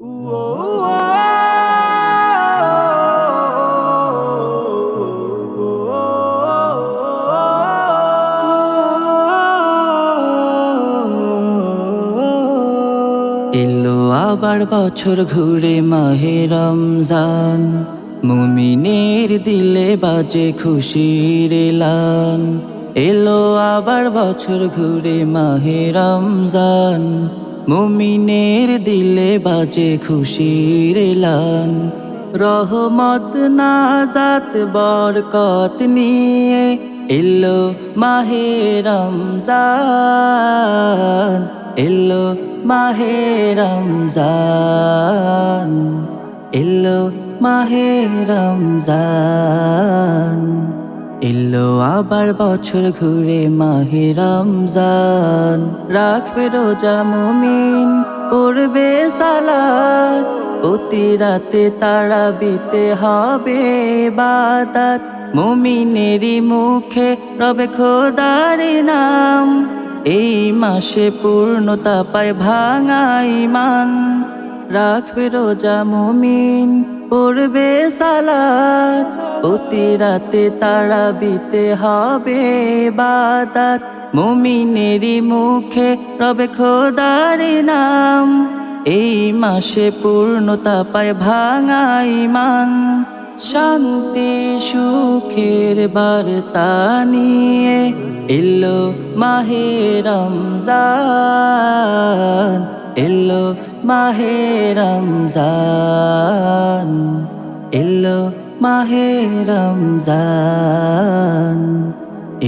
এলো আবার বছর ঘুরে মাহে রমজান। মুমিনের দিলে বাজে খুশির এলো আবার বছর ঘুরে মাহে রমজান। মুমিনের দিলে বাজে খুশির এলান। রহমত, নাজাত, বরকত নিয়ে এলো মাহে রমজান, এলো মাহে রমজান, এলো মাহে রমজান। এলো আবার বছর ঘুরে মাহে রমজান। রাখবে রোজা মুমিন, পড়বে সালাত। প্রতি রাতে তারা বিতে হবে বাদাত মুমিনেরই মুখে রবে খোদার নাম। এই মাসে পূর্ণতা পায় ভাঙাই মান রাখবে রোজা মুমিন পড়বে সালাত। প্রতি রাতে তারা বিতে হবে বাদাত মুমিনেরই মুখে রবে খোদার নাম। এই মাসে পূর্ণতা পায় ভাঙাই মান শান্তি, সুখের বার্তা নিয়ে এলো মাহে রমজান। এলো মাহে রমজান, এলো মাহে রমজান,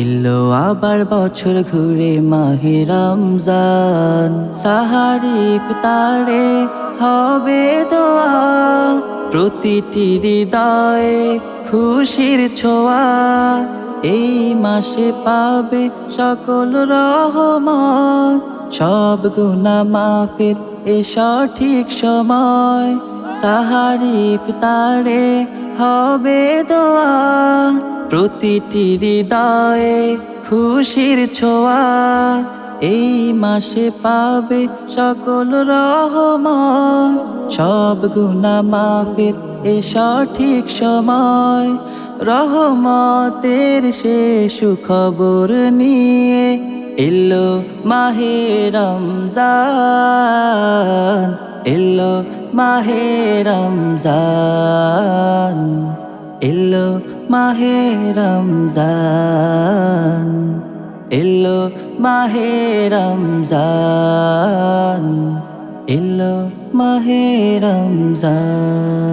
এলো আবার বছর ঘুরে মাহে রমজান। সাহারি তারে হবে দোয়া, প্রতিটি হৃদয়ে খুশির ছোঁয়া। এই মাসে পাবে সকল রহমত, সব গুণা মাফের এ সঠিক সময় সাহারিফ তারে হবে দোয়া। প্রতিটি হৃদয়ে খুশির ছোঁয়া। এই মাসে পাবে সকল রহমত। সব গুণা মাফের এ সঠিক সময়। রহমতের সে সুখবর নিয়ে এলো মাহে রমজান, এলো মাহে রমজান, এলো মাহে রমজান, এলো মাহে রমজান, এলো মাহে রমজান।